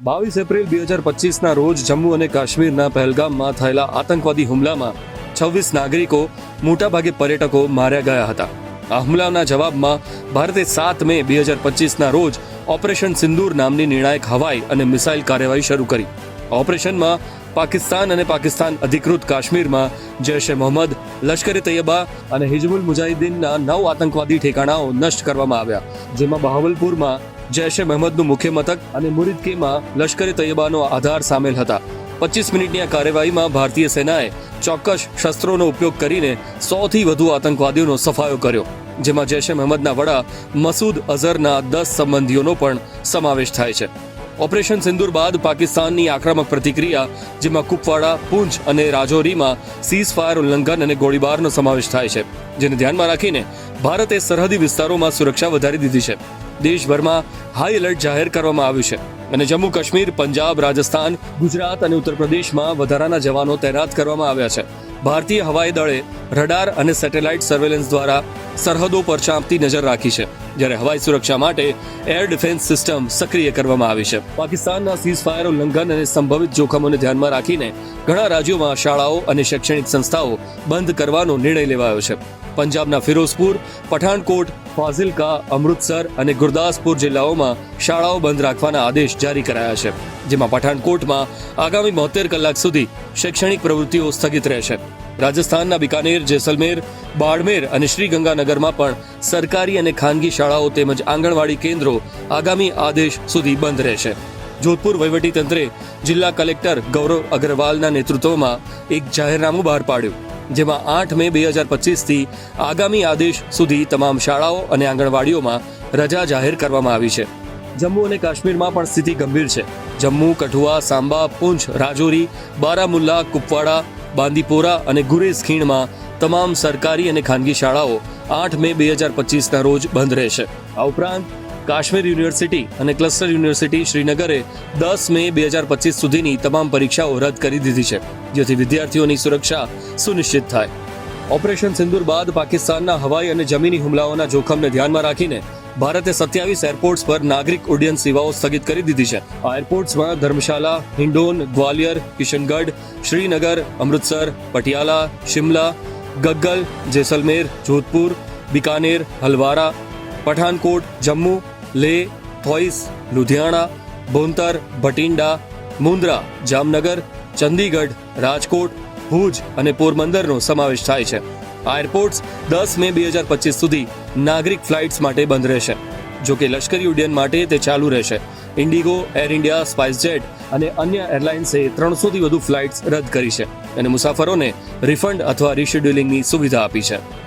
બાવીસ એપ્રિલ બે હજાર પચીસના રોજ જમ્મુ અને કાશ્મીરના પહેલગામમાં થયેલા આતંકવાદી હુમલામાં છવ્વીસ નાગરિકો, મોટાભાગે પર્યટકો, માર્યા ગયા હતા. આ હુમલાના જવાબમાં ભારતે સાત મે બે હજાર પચીસના રોજ ઓપરેશન સિંદૂર નામની નિર્ણાયક હવાઈ અને મિસાઇલ કાર્યવાહી શરૂ કરી. ઓપરેશનમાં પાકિસ્તાન અને પાકિસ્તાન અધિકૃત કાશ્મીરમાં જૈશ એ મોહમ્મદ, લશ્કરે તૈયબા અને હિજબુલ મુજાહિદ્દીનના નવ આતંકવાદી ઠેકાણાઓ નષ્ટ કરવામાં આવ્યા, જેમાં બહાવલપુરમાં જૈશ એ મહમ્મદનું મુખ્ય મથક અને મુરિદકેમાં લશ્કરે તૈયબાનો આધાર સામેલ હતા. પચીસ મિનિટની આ કાર્યવાહીમાં ભારતીય સેનાએ ચોક્કસ શસ્ત્રોનો ઉપયોગ કરીને સોથી વધુ આતંકવાદીઓનો સફાયો કર્યો, જેમાં જૈશ એ મહમ્મદના વડા મસૂદ અઝરના દસ સંબંધીઓનો પણ સમાવેશ થાય છે. ઓપરેશન સિંદૂર બાદ પાકિસ્તાનની આક્રમક પ્રતિક્રિયા, જેમાં કુપવાડા, પૂંછ અને રાજૌરીમાં સીઝ ફાયર ઉલ્લંઘન અને ગોળીબારનો સમાવેશ થાય છે, જેને ધ્યાનમાં રાખીને ભારતે સરહદી વિસ્તારોમાં સુરક્ષા વધારી દીધી છે. દેશભરમાં હાઈ એલર્ટ જાહેર કરવામાં આવ્યું છે. અને જમ્મુ કાશ્મીર, પંજાબ, રાજસ્થાન, ગુજરાત અને ઉત્તર પ્રદેશમાં વધારાના જવાનો તૈનાત કરવામાં આવ્યા છે. ભારતીય હવાઈ દળે રડાર અને સેટેલાઇટ સર્વેલન્સ દ્વારા સરહદો પર ચાંપતી નજર રાખી છે, જ્યારે હવાઈ સુરક્ષા માટે એર ડિફેન્સ સિસ્ટમ સક્રિય કરવામાં આવી છે. પાકિસ્તાનના સીઝ ફાયર ઉલ્લંઘન અને સંભવિત જોખમોને ધ્યાનમાં રાખીને ઘણા રાજ્યોમાં શાળાઓ અને શૈક્ષણિક સંસ્થાઓ બંધ કરવાનો નિર્ણય લેવાયો છે. પંજાબના ફિરોઝપુર, પઠાણકોટ, ફાઝિલકા, અમૃતસર અને ગુરદાસપુર જિલ્લાઓમાં શાળાઓ બંધ રાખવાના આદેશ જારી કરાયા છે, જેમાં પઠાણકોટમાં આગામી બોતેર કલાક સુધી શૈક્ષણિક પ્રવૃત્તિઓ સ્થગિત રહેશે. રાજસ્થાનના બિકાનેર, જેસલમેર, બાડમેર અને શ્રીગંગાનગરમાં પણ સરકારી અને ખાનગી શાળાઓ તેમજ આંગણવાડી કેન્દ્રો આગામી આદેશ સુધી બંધ રહેશે. જોધપુર વહીવટીતંત્રે જિલ્લા કલેક્ટર ગૌરવ અગ્રવાલના નેતૃત્વમાં એક જાહેરનામું બહાર પાડ્યું. જેમાં આઠ મે બે હજાર પચીસથી આગામી આદેશ સુધી તમામ શાળાઓ અને આંગણવાડીઓમાં રજા જાહેર કરવામાં આવી છે. જમ્મુ અને કાશ્મીરમાં પણ સ્થિતિ ગંભીર છે. જમ્મુ, કઠુઆ, સાંબા, પૂંછ, રાજૌરી, બારામુલ્લા, કુપવાડા, બાંદીપોરા અને ગુરેઝ ખીણમાં તમામ સરકારી અને ખાનગી શાળાઓ આઠ મે બે હજાર પચીસના રોજ બંધ રહેશે. આ ઉપરાંત કાશ્મીર યુનિવર્સિટી અને ક્લસ્ટર યુનિવર્સિટી શ્રીનગરે દસ મે બે હજાર પચીસ સુધીની તમામ પરીક્ષાઓ રદ કરી દીધી છે, જેથી વિદ્યાર્થીઓની સુરક્ષા સુનિશ્ચિત થાય. ઓપરેશન સિંદૂર બાદ પાકિસ્તાનના હવાઈ અને જમીની હુમલાઓના જોખમને ધ્યાનમાં રાખીને ભારતે સત્યાવીસ એરપોર્ટ્સ પર નાગરિક ઉડ્ડયન સેવાઓ સ્થગિત કરી દીધી છે. આ એરપોર્ટ્સમાં ધર્મશાલા હિંડોન ગ્વાલિયર, કિશનગઢ, શ્રીનગર, અમૃતસર, પટિયાલા, શિમલા, ગગ્ગલ, જેસલમેર, જોધપુર, બિકાનેર, હલવારા, પઠાનકોટ, જમ્મુ લેહ થોઈસ લુધિયાણા ભુંતર ભટિંડા મુન્દ્રા જામનગર, ચંદીગઢ, રાજકોટ, ભુજ અને પોરબંદરનો સમાવેશ થાય છે. આ એરપોર્ટ્સ દસ મે બે હજાર પચીસ સુધી નાગરિક ફ્લાઇટ્સ માટે બંધ રહેશે. જો કે લશ્કરી ઉડ્ડયન માટે તે ચાલુ રહેશે. ઇન્ડિગો, એર ઇન્ડિયા, સ્પાઇસજેટ અને અન્ય એરલાઇન્સે ત્રણસોથી વધુ ફ્લાઇટ્સ રદ કરી છે અને મુસાફરોને રિફંડ અથવા રિશેડ્યુલિંગની સુવિધા આપી છે.